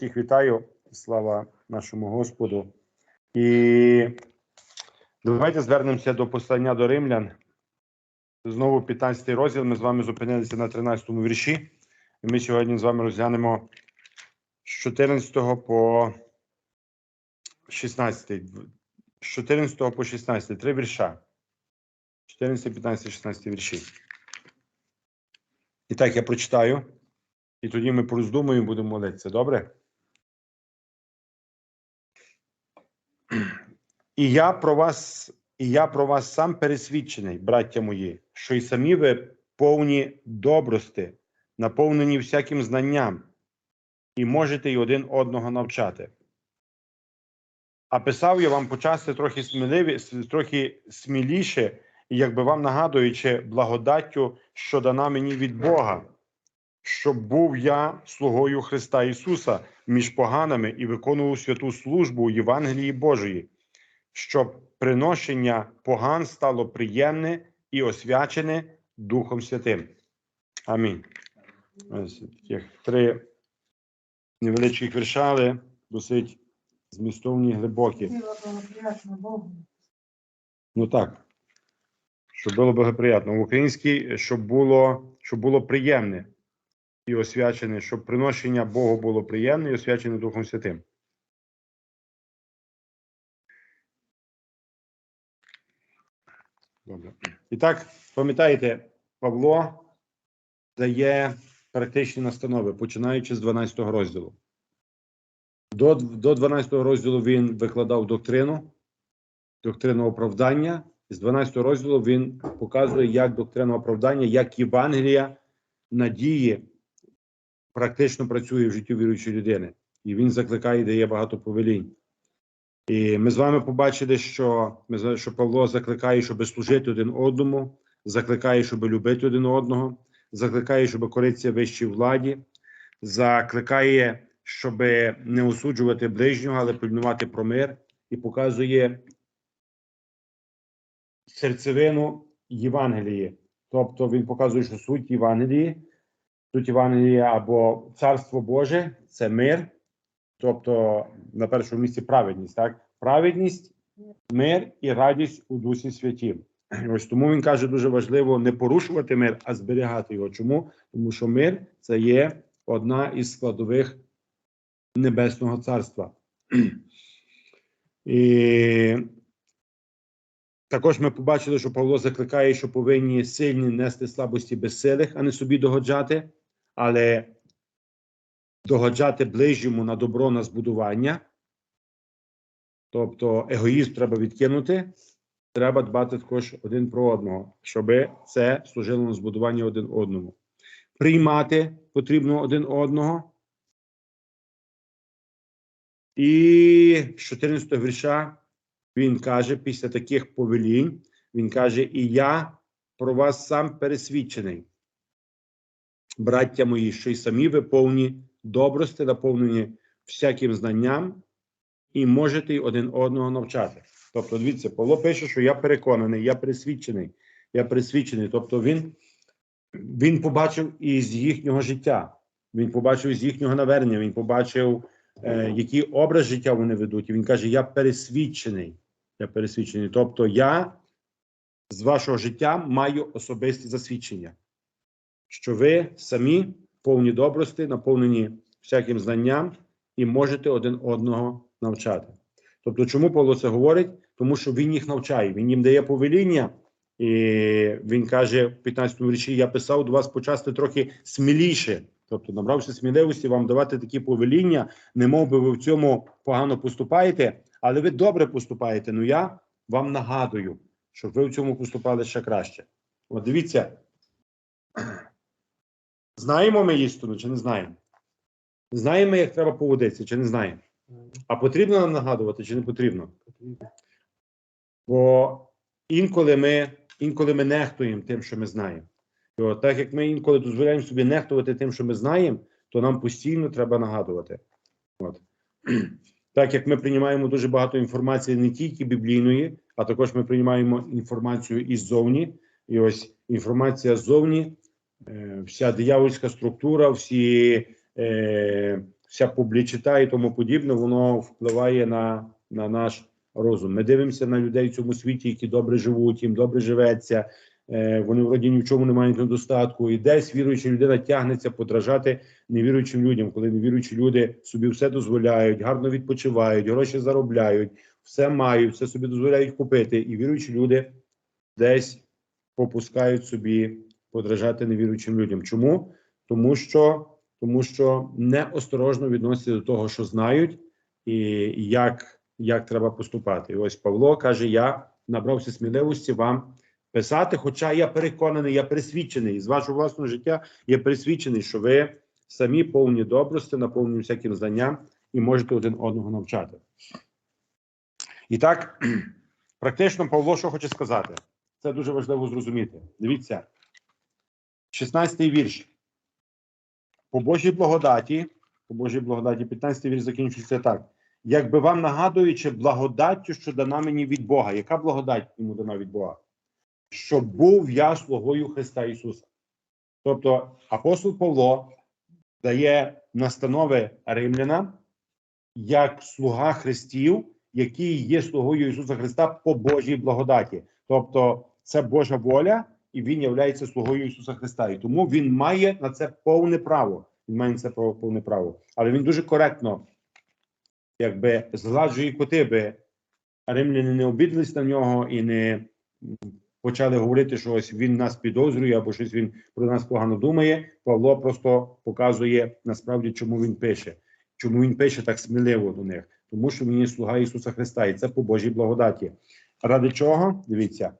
всіх вітаю. Слава нашому Господу. І давайте звернемося до послання до римлян. Знову 15 розділ. Ми з вами зупинилися на 13 вірші. І ми сьогодні з вами розглянемо з 14 по 16. З 14 по 16. Три вірша. 14, 15, 16 вірші. І так я прочитаю. І тоді ми пороздумуємо будемо молитися. Добре? І я про вас, і я про вас сам пересвідчений, браття мої, що й самі ви повні добрости, наповнені всяким знанням, і можете й один одного навчати. А писав я вам почасти трохи сміливі, трохи сміліше, якби вам нагадуючи благодаттю, що дана мені від Бога, щоб був я слугою Христа Ісуса між поганими і виконував святу службу у Євангелії Божої, щоб приношення поган стало приємне і освячене Духом Святим. Амінь. Ось таких три невеличких віршали, досить змістовні, глибокі. Ну так. Щоб було благоприятно. В українській, щоб було, щоб було приємне і освячене, щоб приношення Богу було приємне і освячене Духом Святим. Добре. І так, пам'ятаєте, Павло дає практичні настанови, починаючи з 12 розділу. До, до 12 розділу він викладав доктрину, доктрину оправдання. З 12 розділу він показує, як доктрина оправдання, як Євангелія надії практично працює в житті віруючої людини. І він закликає, і дає багато повелінь. І ми з вами побачили, що ми що Павло закликає, щоб служити один одному, закликає, щоб любити один одного, закликає, щоб коритися вищій владі, закликає, щоб не осуджувати ближнього, але пильнувати про мир, і показує серцевину Євангелії. Тобто він показує, що суть Євангелії, суть Євангелії або Царство Боже це мир, тобто на першому місці праведність, так? Праведність, мир і радість у Дусі Святім. Ось тому він каже, дуже важливо не порушувати мир, а зберігати його. Чому? Тому що мир це є одна із складових Небесного Царства. І також ми побачили, що Павло закликає, що повинні сильні нести слабості безсилих, а не собі догоджати, але догоджати ближньому на добро на збудування. Тобто егоїзм треба відкинути, треба дбати також один про одного, щоб це служило на збудування один одному. Приймати потрібно один одного. І з 14 вірша він каже, після таких повелінь, він каже: І я про вас сам пересвідчений, браття мої, що й самі ви повні добрости, наповнені всяким знанням, і можете й один одного навчати. Тобто, дивіться, Павло пише, що я переконаний, я пересвідчений, я пересвідчений. Тобто, він, він побачив із їхнього життя, він побачив з їхнього навернення, він побачив, е, який образ життя вони ведуть. І він каже: Я пересвідчений. Я пересвідчений. Тобто, я з вашого життя маю особисті засвідчення, що ви самі повні добрости, наповнені всяким знанням, і можете один одного навчати. Тобто, чому Павло це говорить? Тому що він їх навчає, він їм дає повеління, і він каже в 15 му вірші: Я писав до вас почасти трохи сміліше. Тобто, набравши сміливості, вам давати такі повеління, не мов би ви в цьому погано поступаєте, але ви добре поступаєте. Ну я вам нагадую, щоб ви в цьому поступали ще краще. От дивіться, знаємо ми істину чи не знаємо? Знаємо, як треба поводитися, чи не знаємо? А потрібно нам нагадувати, чи не потрібно? Бо інколи ми, інколи ми нехтуємо тим, що ми знаємо. І от так як ми інколи дозволяємо собі нехтувати тим, що ми знаємо, то нам постійно треба нагадувати. От. Так як ми приймаємо дуже багато інформації не тільки біблійної, а також ми приймаємо інформацію іззовні. І ось інформація ззовні, вся диявольська структура, всі е, вся публічита і тому подібне, воно впливає на, на наш розум. Ми дивимося на людей в цьому світі, які добре живуть, їм добре живеться. Е, вони вроді ні в чому не мають недостатку. І десь віруюча людина тягнеться подражати невіруючим людям, коли невіруючі люди собі все дозволяють, гарно відпочивають, гроші заробляють, все мають, все собі дозволяють купити. І віруючі люди десь попускають собі подражати невіруючим людям. Чому? Тому що, тому що неосторожно відносяться до того, що знають, і як, як треба поступати. І ось Павло каже: Я набрався сміливості вам писати, хоча я переконаний, я пересвідчений з вашого власного життя, я пересвідчений, що ви самі повні добрости, наповнені всяким знанням і можете один одного навчати. І так, практично Павло, що хоче сказати, це дуже важливо зрозуміти. Дивіться, 16-й вірш. По Божій благодаті, по Божій благодаті, 15-й вірш закінчується так. Якби вам нагадуючи благодаттю, що дана мені від Бога. Яка благодать йому дана від Бога? Щоб був я слугою Христа Ісуса. Тобто апостол Павло дає настанови римлянам як слуга Христів, який є слугою Ісуса Христа по Божій благодаті. Тобто, це Божа воля, і він є слугою Ісуса Христа. І тому він має на це повне право. Він має на це повне право. Але він дуже коректно, якби згладжує коти, би римляни не обідались на нього і не почали говорити, що ось він нас підозрює або щось він про нас погано думає. Павло просто показує насправді, чому він пише, чому він пише так сміливо до них, тому що він є слуга Ісуса Христа, і це по Божій благодаті. Ради чого? Дивіться.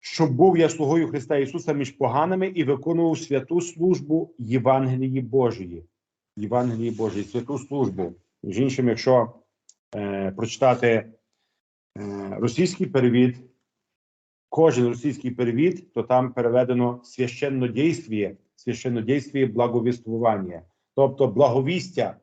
Щоб був я слугою Христа Ісуса між поганими і виконував святу службу Євангелії Божої. Євангелії Божої, святу службу. Між іншим, якщо е, прочитати е, російський перевід, кожен російський перевід, то там переведено священнодействіє, священнодействіє благовіствування. Тобто благовістя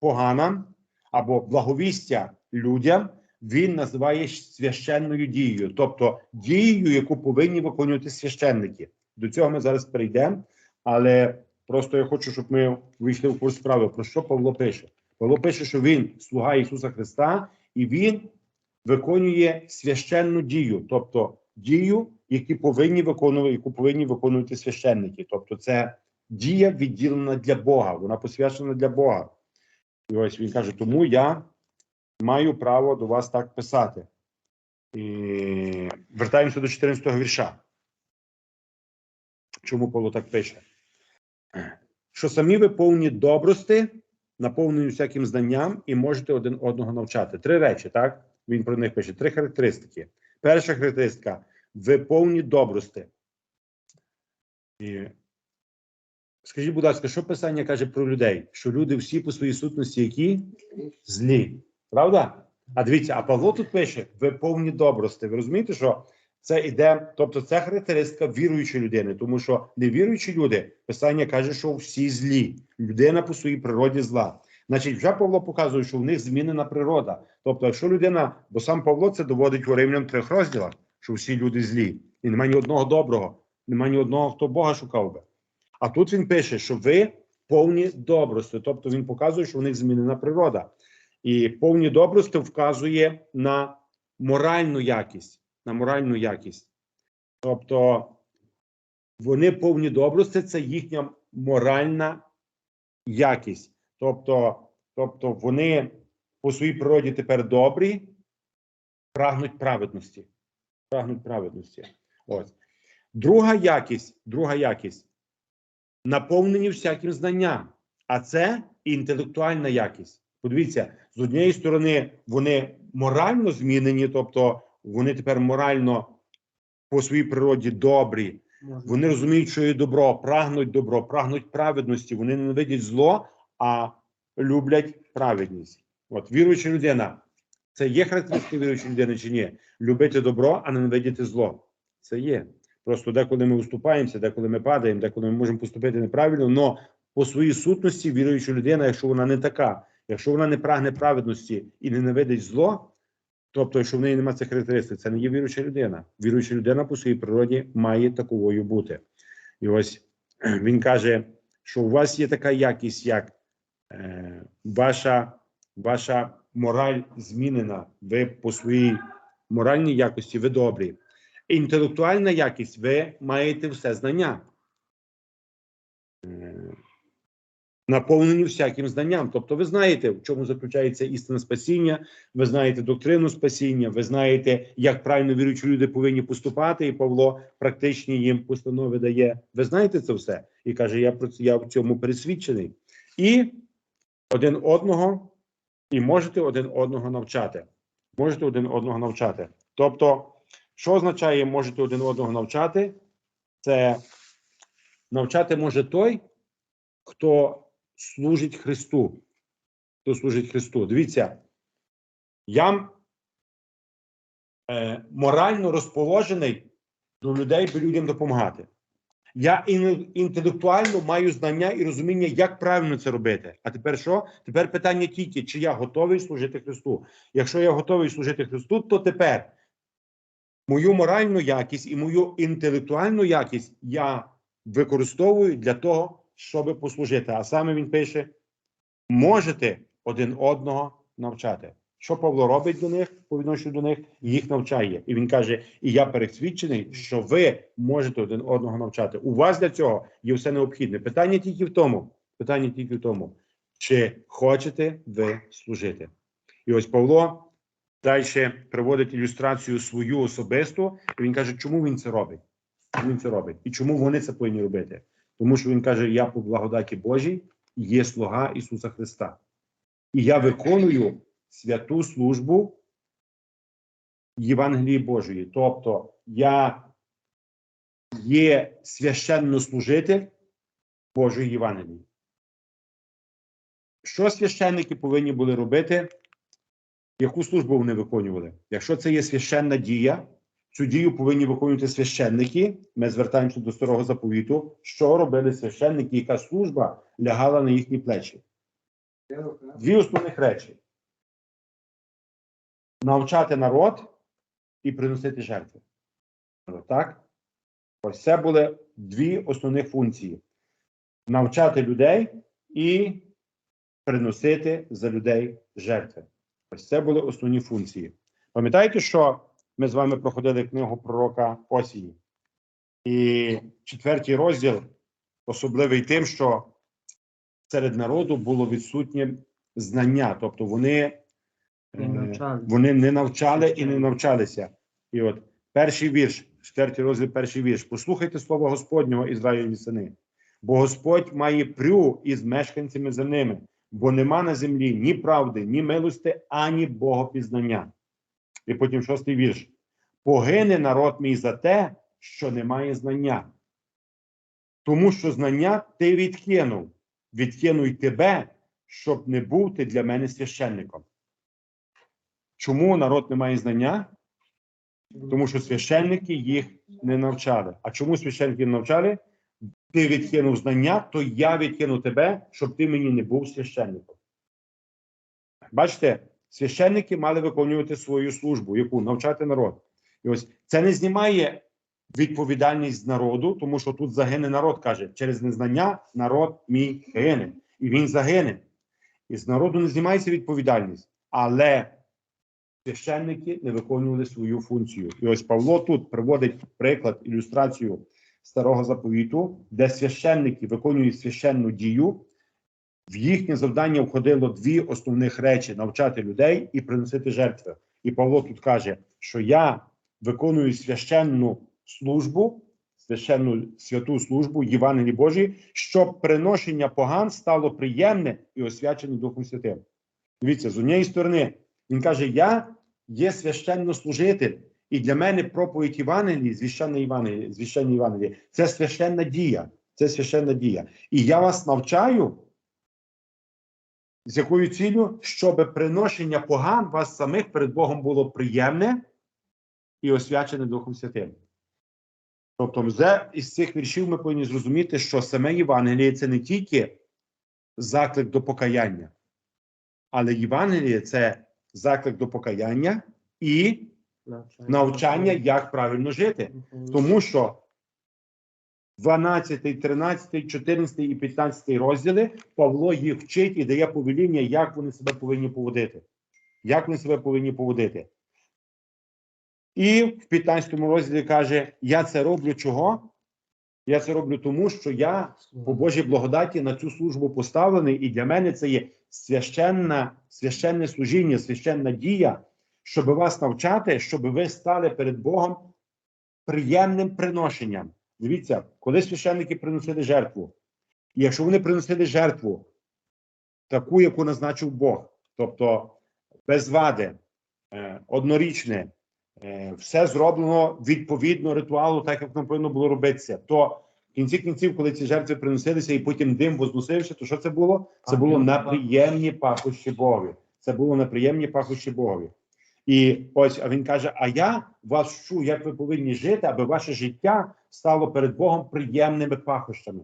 поганам або благовістя людям він називає священною дією, тобто дією, яку повинні виконувати священники. До цього ми зараз перейдемо, але просто я хочу, щоб ми вийшли в курс справи. Про що Павло пише? Павло пише, що він слуга Ісуса Христа, і він виконує священну дію, тобто дію, які повинні виконувати, яку повинні виконувати священники. Тобто, це дія відділена для Бога, вона посвячена для Бога. І ось він каже: тому я маю право до вас так писати. І вертаємося до 14-го вірша. Чому Павло так пише? Що самі ви повні добрости, наповнені всяким знанням, і можете один одного навчати. Три речі, так? Він про них пише. Три характеристики. Перша характеристика: ви повні добрости. І Скажіть, будь ласка, що писання каже про людей? Що люди всі по своїй сутності, які злі. Правда? А дивіться, а Павло тут пише: ви повні добрости. Ви розумієте, що це іде, тобто це характеристика віруючої людини, тому що невіруючі люди, писання каже, що всі злі. Людина по своїй природі зла. Значить, вже Павло показує, що в них змінена природа. Тобто, якщо людина, бо сам Павло це доводить у Римлян трьох розділах, що всі люди злі, і немає ні одного доброго, немає ні одного, хто Бога шукав би. А тут він пише, що ви повні добрости, тобто він показує, що в них змінена природа. І повні добрости вказує на моральну якість, на моральну якість. Тобто вони повні добрости це їхня моральна якість. Тобто, тобто вони по своїй природі тепер добрі, прагнуть праведності. Прагнуть праведності. Ось. Друга якість, друга якість наповнені всяким знанням, а це інтелектуальна якість. Подивіться, з однієї сторони, вони морально змінені, тобто вони тепер морально по своїй природі добрі. Вони розуміють, що є добро, прагнуть добро, прагнуть праведності. Вони ненавидять зло, а люблять праведність. От віруюча людина. Це є характеристика віруючої людини чи ні? Любити добро, а ненавидіти зло. Це є. Просто деколи ми уступаємося, деколи ми падаємо, деколи ми можемо поступити неправильно, але по своїй сутності віруюча людина, якщо вона не така, якщо вона не прагне праведності і ненавидить зло, тобто, якщо в неї немає цих характеристик, це не є віруюча людина. Віруюча людина по своїй природі має таковою бути. І ось він каже, що у вас є така якість, як Е, ваша, ваша мораль змінена. Ви по своїй моральній якості ви добрі. Інтелектуальна якість, ви маєте все знання. Е, Наповнені всяким знанням. Тобто, ви знаєте, в чому заключається істина спасіння, ви знаєте доктрину спасіння, ви знаєте, як правильно віруючі люди повинні поступати, і Павло практичні їм постанови дає. Ви знаєте це все? І каже: Я про я в цьому пересвідчений. І один одного, і можете один одного навчати. Можете один одного навчати. Тобто, що означає можете один одного навчати? Це навчати може той, хто служить Христу. Хто служить Христу. Дивіться, я е, морально розположений до людей, би людям допомагати. Я інтелектуально маю знання і розуміння, як правильно це робити. А тепер що? Тепер питання тільки, чи я готовий служити Христу. Якщо я готовий служити Христу, то тепер мою моральну якість і мою інтелектуальну якість я використовую для того, щоб послужити. А саме він пише: можете один одного навчати. Що Павло робить до них по відношенню до них? Їх навчає. І він каже: І я пересвідчений, що ви можете один одного навчати. У вас для цього є все необхідне. Питання тільки в тому. Питання тільки в тому, чи хочете ви служити. І ось Павло далі приводить ілюстрацію свою особисту. І він каже, чому він це робить? Чому він це робить? І чому вони це повинні робити? Тому що він каже: Я по благодаті Божій є слуга Ісуса Христа. І я виконую святу службу Євангелії Божої. Тобто, я є священнослужитель Божої Євангелії. Що священники повинні були робити? Яку службу вони виконували? Якщо це є священна дія, цю дію повинні виконувати священники. Ми звертаємося до старого заповіту. Що робили священники? Яка служба лягала на їхні плечі? Дві основних речі: навчати народ і приносити жертви. Так? Ось це були дві основних функції: навчати людей і приносити за людей жертви. Ось це були основні функції. Пам'ятаєте, що ми з вами проходили книгу пророка Осії? І четвертий розділ особливий тим, що серед народу було відсутнє знання, тобто вони, Не е, навчали. вони не навчали і не навчалися. І от перший вірш, четвертий розділ, перший вірш. Послухайте слово Господнього Ізраїлі сини. Бо Господь має прю із мешканцями земними, бо нема на землі ні правди, ні милости, ані богопізнання. І потім шостий вірш. Погине народ мій за те, що немає знання. Тому що знання ти відкинув, відкину й тебе, щоб не був ти для мене священником. Чому народ не має знання? Тому що священники їх не навчали. А чому священники не навчали? Ти відкинув знання, то я відкину тебе, щоб ти мені не був священником. Бачите, священники мали виконувати свою службу, яку навчати народ. І ось це не знімає відповідальність народу, тому що тут загине народ, каже, через незнання народ мій гине. І він загине. І з народу не знімається відповідальність. Але священники не виконували свою функцію. І ось Павло тут приводить приклад, ілюстрацію старого заповіту, де священники виконують священну дію. В їхнє завдання входило дві основних речі: навчати людей і приносити жертви. І Павло тут каже, що я виконую священну службу, священну святу службу Євангелії Божої, щоб приношення поган стало приємне і освячене Духом Святим. Дивіться, з однієї сторони, він каже: Я є священнослужитель, і для мене проповідь Євангелії, звіщенна Євангелії, звіщення Євангелії, це священна дія. Це священна дія. І я вас навчаю, з якою ціллю, щоб приношення поган вас самих перед Богом було приємне і освячене Духом Святим. Тобто, вже із цих віршів ми повинні зрозуміти, що саме Євангеліє це не тільки заклик до покаяння, але Євангеліє це заклик до покаяння і навчання, як правильно жити. Тому що 12, 13, 14 і 15 розділи Павло їх вчить і дає повеління, як вони себе повинні поводити. Як вони себе повинні поводити. І в 15 розділі каже: Я це роблю чого? Я це роблю тому, що я по Божій благодаті на цю службу поставлений, і для мене це є священна, священне служіння, священна дія, щоб вас навчати, щоб ви стали перед Богом приємним приношенням. Дивіться, коли священники приносили жертву, і якщо вони приносили жертву, таку, яку назначив Бог, тобто без вади, е, однорічне, е, все зроблено відповідно ритуалу, так як воно повинно було робитися, то в кінці кінців, коли ці жертви приносилися, і потім дим возносився, то що це було? Це було неприємні пахощі Богові. Це було неприємні пахощі Богові. І ось а він каже: А я вас вчу, як ви повинні жити, аби ваше життя стало перед Богом приємними пахощами.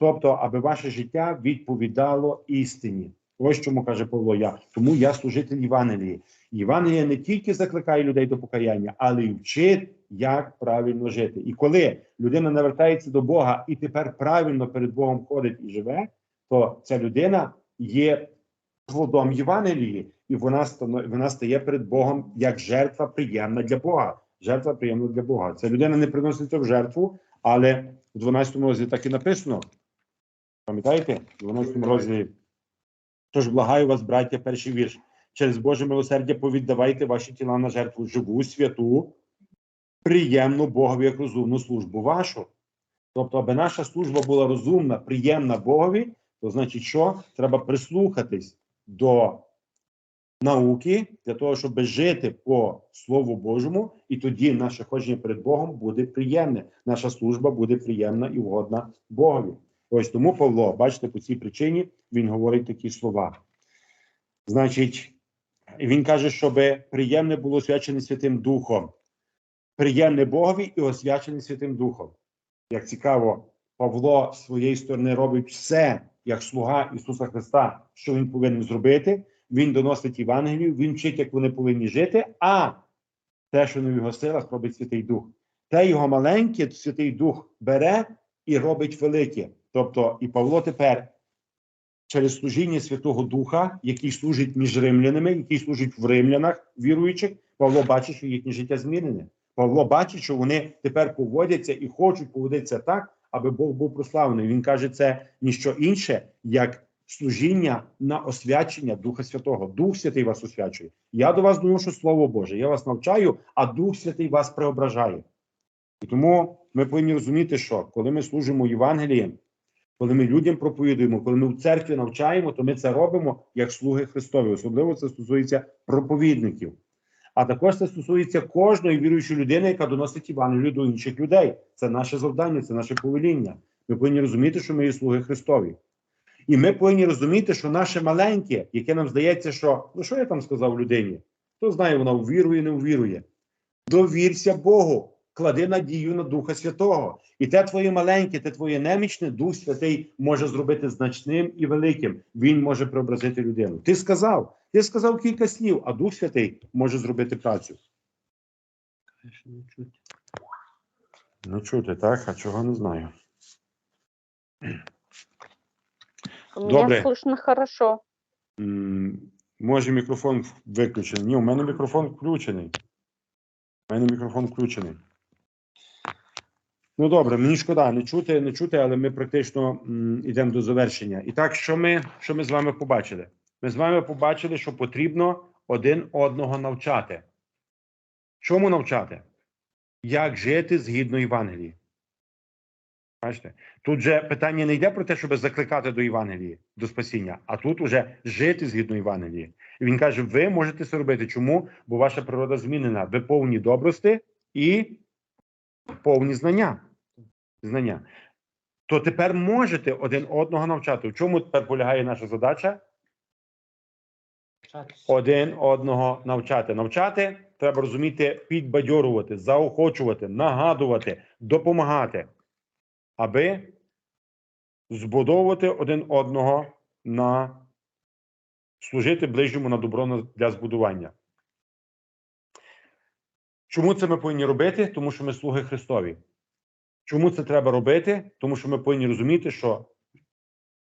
Тобто, аби ваше життя відповідало істині. Ось чому каже Павло, я тому я служитель Євангелії. Євангелія не тільки закликає людей до покаяння, але й вчить, як правильно жити. І коли людина навертається до Бога і тепер правильно перед Богом ходить і живе, то ця людина є плодом Євангелії, і вона вона стає перед Богом як жертва приємна для Бога. Жертва приємна для Бога. Ця людина не приноситься в жертву, але в 12 розділі так і написано. Пам'ятаєте? В 12 розділі. Тож благаю вас, браття, перший вірш. Через Боже милосердя повіддавайте ваші тіла на жертву живу, святу, приємну Богові як розумну службу вашу. Тобто, аби наша служба була розумна, приємна Богові, то значить, що треба прислухатись до науки для того, щоб жити по Слову Божому, і тоді наше ходження перед Богом буде приємне. Наша служба буде приємна і угодна Богові. Ось тому Павло, бачите, по цій причині він говорить такі слова. Значить, він каже, щоб приємне було освячене Святим Духом, приємне Богові і освячене Святим Духом. Як цікаво, Павло з своєї сторони робить все як слуга Ісуса Христа, що він повинен зробити. Він доносить Євангелію, він вчить, як вони повинні жити, а те, що не в його силах, робить Святий Дух. Те його маленьке, Святий Дух бере і робить велике. Тобто, і Павло тепер через служіння Святого Духа, який служить між римлянами, який служить в римлянах віруючих, Павло бачить, що їхнє життя змінене. Павло бачить, що вони тепер поводяться і хочуть поводитися так, аби Бог був прославлений. Він каже, це ніщо інше, як служіння на освячення Духа Святого. Дух Святий вас освячує. Я до вас доношу Слово Боже. Я вас навчаю, а Дух Святий вас преображає. І тому ми повинні розуміти, що коли ми служимо Євангелієм, коли ми людям проповідуємо, коли ми в церкві навчаємо, то ми це робимо як слуги Христові. Особливо це стосується проповідників. А також це стосується кожної віруючої людини, яка доносить Євангелію до інших людей. Це наше завдання, це наше повеління. Ми повинні розуміти, що ми є слуги Христові. І ми повинні розуміти, що наше маленьке, яке нам здається, що ну що я там сказав людині? Хто знає, вона увірує, не увірує. Довірся Богу, клади надію на Духа Святого. І те твоє маленьке, те твоє немічне, Дух Святий може зробити значним і великим. Він може преобразити людину. Ти сказав, ти сказав кілька слів, а Дух Святий може зробити працю. Ну чути, так? А чого не знаю. Добре. слышно хорошо. М, Може мікрофон виключений. Ні, у мене мікрофон включений. У мене мікрофон включений. Ну добре, мені шкода, не чути, не чути, але ми практично м, йдемо до завершення. І так, що ми, що ми з вами побачили? Ми з вами побачили, що потрібно один одного навчати. Чому навчати? Як жити згідно Євангелії? Бачите? Тут же питання не йде про те, щоб закликати до Євангелії, до спасіння, а тут уже жити згідно Євангелії. І він каже: ви можете це робити. Чому? Бо ваша природа змінена. Ви повні добрости і повні знання. знання. То тепер можете один одного навчати. В чому тепер полягає наша задача? Один одного навчати. Навчати треба розуміти, підбадьорувати, заохочувати, нагадувати, допомагати, аби збудовувати один одного на служити ближньому на добро для збудування. Чому це ми повинні робити? Тому що ми слуги Христові. Чому це треба робити? Тому що ми повинні розуміти, що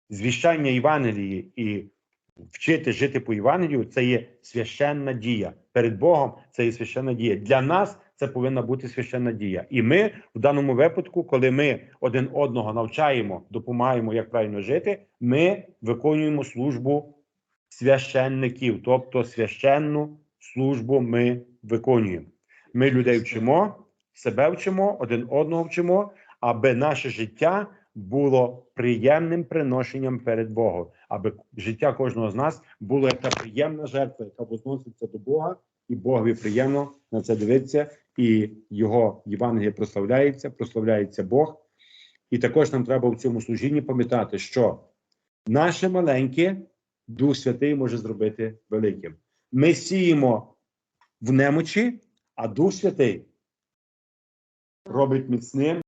звіщання Євангелії і вчити жити по Євангелію це є священна дія. Перед Богом це є священна дія. Для нас це повинна бути священна дія. І ми в даному випадку, коли ми один одного навчаємо, допомагаємо, як правильно жити, ми виконуємо службу священників, тобто священну службу ми виконуємо. Ми людей вчимо, себе вчимо, один одного вчимо, аби наше життя було приємним приношенням перед Богом, аби життя кожного з нас було яка приємна жертва, яка возноситься до Бога, і Богові приємно на це дивитися, і його Євангеліє прославляється, прославляється Бог. І також нам треба в цьому служінні пам'ятати, що наше маленьке Дух Святий може зробити великим. Ми сіємо в немочі, а Дух Святий робить міцним